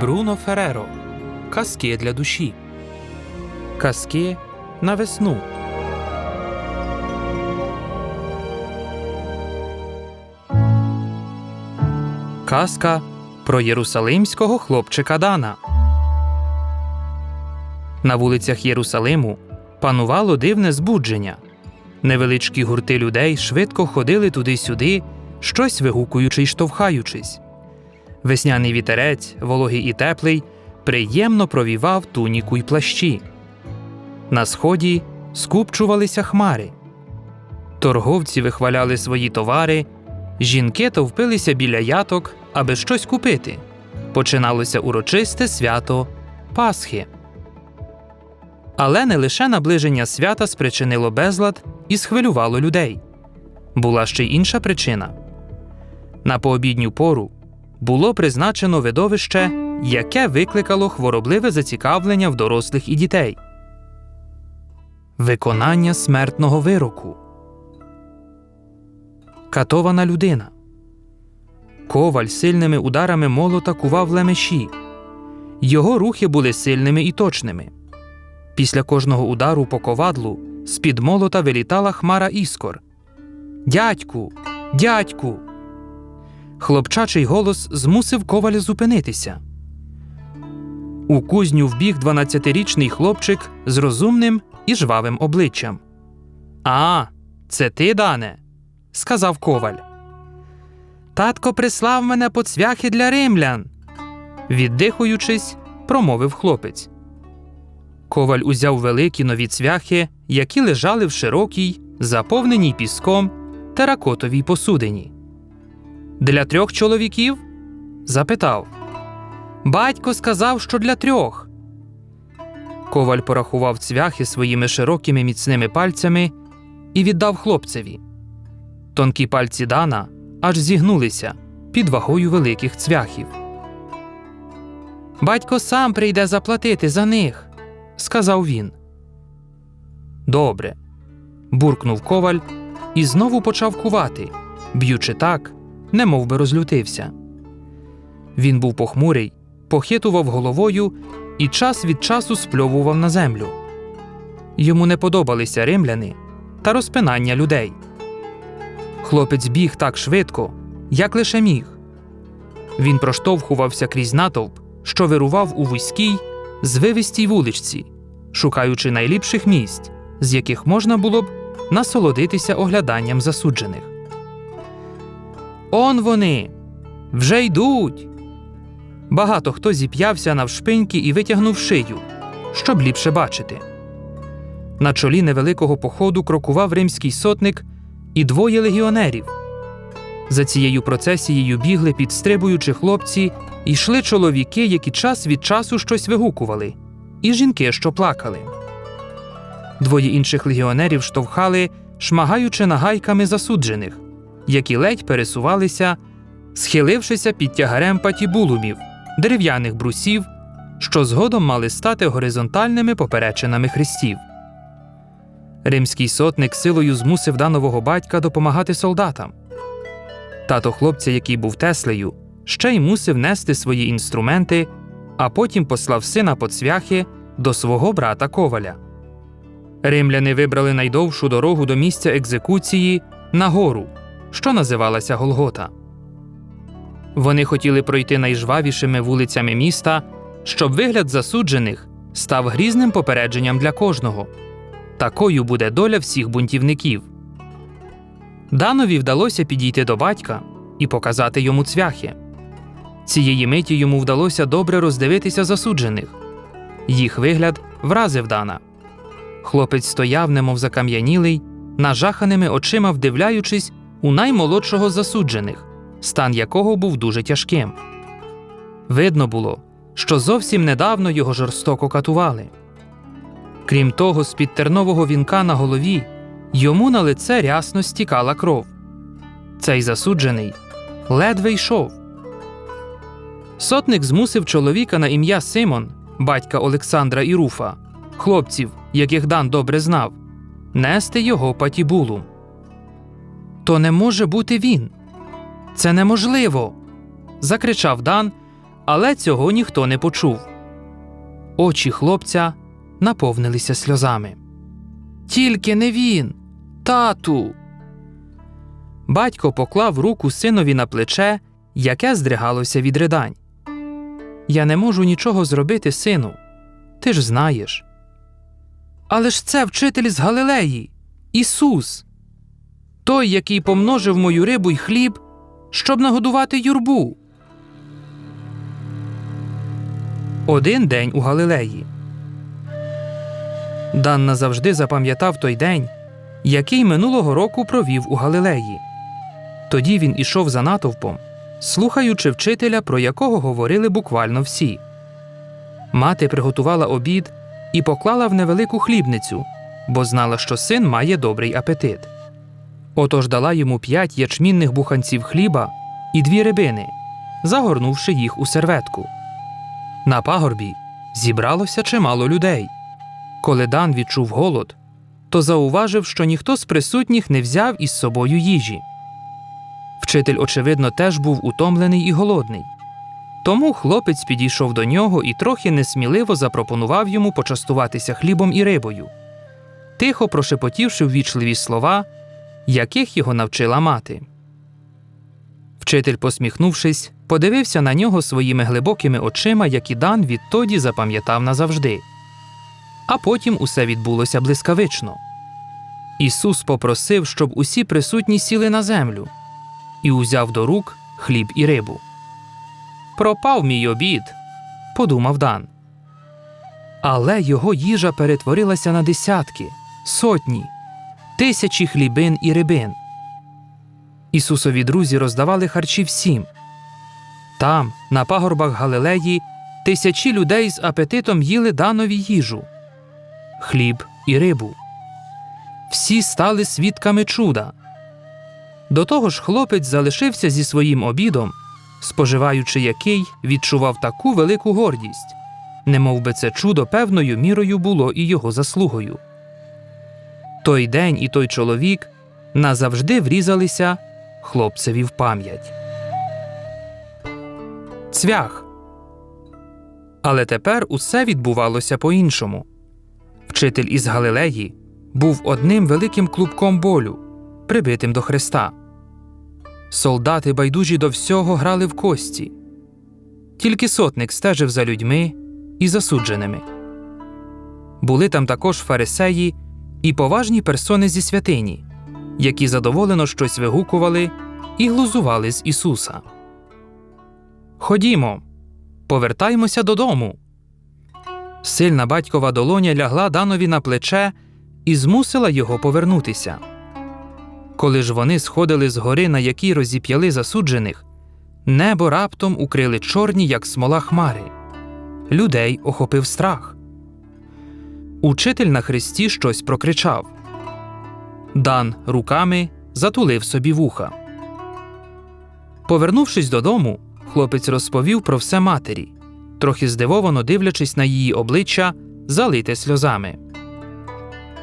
Бруно Фереро. Казки для душі. Казки на весну. Казка про єрусалимського хлопчика Дана. На вулицях Єрусалиму панувало дивне збудження. Невеличкі гурти людей швидко ходили туди-сюди, щось вигукуючи й штовхаючись. Весняний вітерець, вологий і теплий, приємно провівав туніку й плащі. На сході скупчувалися хмари. Торговці вихваляли свої товари, жінки товпилися біля яток, аби щось купити. Починалося урочисте свято Пасхи. Але не лише наближення свята спричинило безлад і схвилювало людей. Була ще й інша причина. На пообідню пору було призначено видовище, яке викликало хворобливе зацікавлення в дорослих і дітей. Виконання смертного вироку. Катована людина. Коваль сильними ударами молота кував лемеші. Його рухи були сильними і точними. Після кожного удару по ковадлу з-під молота вилітала хмара іскор. Дядьку, дядьку. Хлопчачий голос змусив коваля зупинитися. У кузню вбіг 12-річний хлопчик з розумним і жвавим обличчям. А, це ти, Дане, сказав коваль. Татко прислав мене по цвяхи для римлян. Віддихуючись, промовив хлопець. Коваль узяв великі нові цвяхи, які лежали в широкій, заповненій піском теракотовій посудині. Для трьох чоловіків? запитав. Батько сказав, що для трьох. Коваль порахував цвяхи своїми широкими міцними пальцями і віддав хлопцеві. Тонкі пальці Дана аж зігнулися під вагою великих цвяхів. Батько сам прийде заплатити за них, сказав він. Добре. буркнув коваль і знову почав кувати, б'ючи так, немов би розлютився. Він був похмурий, похитував головою і час від часу спльовував на землю. Йому не подобалися римляни та розпинання людей. Хлопець біг так швидко, як лише міг. Він проштовхувався крізь натовп, що вирував у вузькій, звивистій вуличці, шукаючи найліпших місць, з яких можна було б насолодитися огляданням засуджених. Он вони вже йдуть. Багато хто зіп'явся навшпиньки і витягнув шию, щоб ліпше бачити. На чолі невеликого походу крокував римський сотник і двоє легіонерів. За цією процесією бігли підстрибуючи хлопці, йшли чоловіки, які час від часу щось вигукували, і жінки, що плакали. Двоє інших легіонерів штовхали, шмагаючи нагайками засуджених, які ледь пересувалися, схилившися під тягарем патібулумів, дерев'яних брусів, що згодом мали стати горизонтальними поперечинами хрестів. Римський сотник силою змусив данового батька допомагати солдатам. Тато хлопця, який був Теслею, ще й мусив нести свої інструменти, а потім послав сина по цвяхи до свого брата коваля. Римляни вибрали найдовшу дорогу до місця екзекуції на гору, що називалася Голгота. Вони хотіли пройти найжвавішими вулицями міста, щоб вигляд засуджених став грізним попередженням для кожного. Такою буде доля всіх бунтівників. Данові вдалося підійти до батька і показати йому цвяхи. Цієї миті йому вдалося добре роздивитися засуджених. Їх вигляд вразив Дана. Хлопець стояв, немов закам'янілий, нажаханими очима вдивляючись у наймолодшого засуджених, стан якого був дуже тяжким. Видно було, що зовсім недавно його жорстоко катували. Крім того, з під тернового вінка на голові йому на лице рясно стікала кров. Цей засуджений ледве йшов. Сотник змусив чоловіка на ім'я Симон, батька Олександра і Руфа, хлопців, яких Дан добре знав, нести його патібулу. То не може бути він. Це неможливо. закричав Дан, Але цього ніхто не почув. Очі хлопця наповнилися сльозами. Тільки не він, тату. Батько поклав руку синові на плече, яке здригалося від ридань. Я не можу нічого зробити, сину. Ти ж знаєш. Але ж це вчитель з Галилеї, Ісус, той, який помножив мою рибу й хліб, щоб нагодувати юрбу. Один день у Галилеї. Дан назавжди запам'ятав той день, який минулого року провів у Галилеї. Тоді він ішов за натовпом, слухаючи вчителя, про якого говорили буквально всі. Мати приготувала обід і поклала в невелику хлібницю, бо знала, що син має добрий апетит. Отож дала йому п'ять ячмінних буханців хліба і дві рибини, загорнувши їх у серветку. На пагорбі зібралося чимало людей. Коли Дан відчув голод, то зауважив, що ніхто з присутніх не взяв із собою їжі. Вчитель, очевидно, теж був утомлений і голодний. Тому хлопець підійшов до нього і трохи несміливо запропонував йому почастуватися хлібом і рибою, тихо прошепотівши ввічливі слова, яких його навчила мати. Вчитель, посміхнувшись, подивився на нього своїми глибокими очима, які Дан відтоді запам'ятав назавжди. А потім усе відбулося блискавично. Ісус попросив, щоб усі присутні сіли на землю, і узяв до рук хліб і рибу. Пропав мій обід, подумав Дан. Але його їжа перетворилася на десятки, сотні, тисячі хлібин і рибин. Ісусові друзі роздавали харчі всім. Там, на пагорбах Галилеї, тисячі людей з апетитом їли данові їжу, хліб і рибу. Всі стали свідками чуда. До того ж, хлопець залишився зі своїм обідом, споживаючи який відчував таку велику гордість, немов би це чудо певною мірою було і його заслугою. Той день і той чоловік назавжди врізалися хлопцеві в пам'ять. Цвях. Але тепер усе відбувалося по-іншому. Вчитель із Галилеї був одним великим клубком болю, прибитим до хреста. Солдати, байдужі до всього, грали в кості. Тільки сотник стежив за людьми і засудженими. Були там також фарисеї і поважні персони зі святині, які задоволено щось вигукували і глузували з Ісуса. Ходімо, повертаймося додому. Сильна батькова долоня лягла Данові на плече і змусила його повернутися. Коли ж вони сходили з гори, на якій розіп'яли засуджених, небо раптом укрили чорні, як смола хмари. Людей охопив страх. Учитель на хресті щось прокричав. Дан руками затулив собі вуха. Повернувшись додому, хлопець розповів про все матері, трохи здивовано дивлячись на її обличчя, залите сльозами.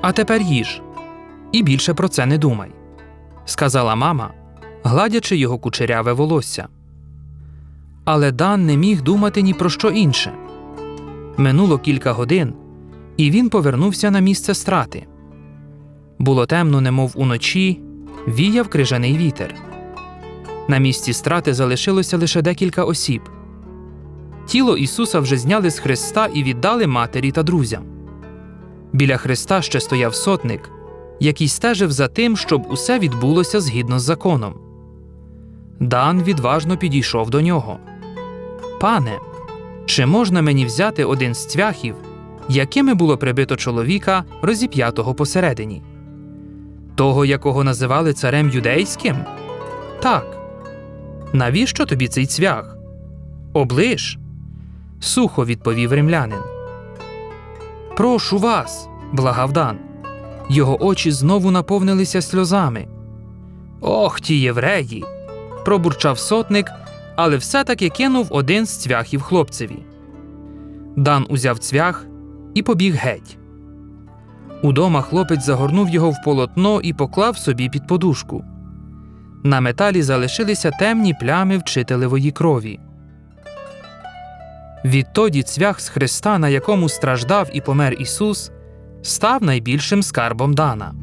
А тепер їж, і більше про це не думай, сказала мама, гладячи його кучеряве волосся. Але Дан не міг думати ні про що інше. Минуло кілька годин, і він повернувся на місце страти. Було темно, немов уночі, віяв крижаний вітер. На місці страти залишилося лише декілька осіб. Тіло Ісуса вже зняли з хреста і віддали матері та друзям. Біля хреста ще стояв сотник, який стежив за тим, щоб усе відбулося згідно з законом. Дан відважно підійшов до нього. Пане, чи можна мені взяти один з цвяхів, якими було прибито чоловіка, розіп'ятого посередині? Того, якого називали царем юдейським? Так. Навіщо тобі цей цвях? Оближ. Сухо відповів римлянин. Прошу вас, благав Дан. Його очі знову наповнилися сльозами. Ох, ті євреї. пробурчав сотник, але все-таки кинув один з цвяхів хлопцеві. Дан узяв цвях і побіг геть. Удома хлопець загорнув його в полотно і поклав собі під подушку. На металі залишилися темні плями вчителевої крові. Відтоді цвях з Христа, на якому страждав і помер Ісус, став найбільшим скарбом Дана.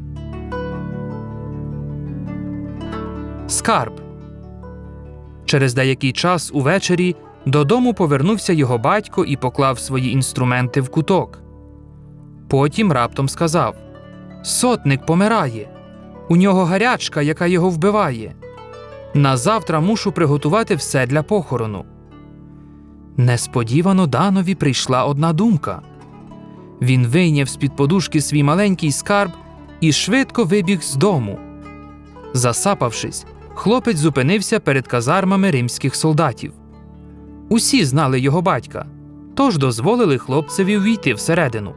Скарб. Через деякий час увечері додому повернувся його батько і поклав свої інструменти в куток. Потім раптом сказав: Сотник помирає. У нього гарячка, яка його вбиває. Назавтра мушу приготувати все для похорону. Несподівано Данові прийшла одна думка. Він вийняв з-під подушки свій маленький скарб і швидко вибіг з дому. Засапавшись, хлопець зупинився перед казармами римських солдатів. Усі знали його батька, тож дозволили хлопцеві ввійти всередину.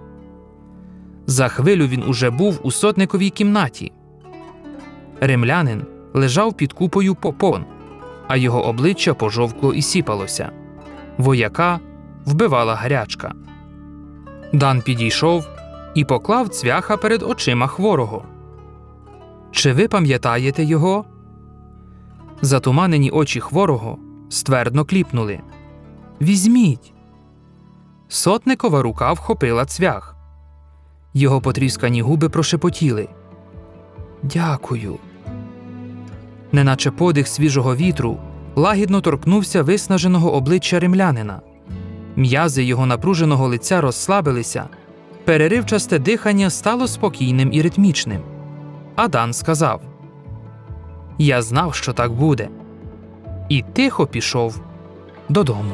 За хвилю він уже був у сотниковій кімнаті. Римлянин лежав під купою попон, а його обличчя пожовкло і сіпалося. Вояка вбивала гарячка. Дан підійшов і поклав цвяха перед очима хворого. Чи ви пам'ятаєте його? Затуманені очі хворого ствердно кліпнули. Візьміть. Сотникова рука вхопила цвях. Його потріскані губи прошепотіли. Дякую. Неначе подих свіжого вітру лагідно торкнувся виснаженого обличчя римлянина. М'язи його напруженого лиця розслабилися, переривчасте дихання стало спокійним і ритмічним. Адан сказав: Я знав, що так буде, і тихо пішов додому.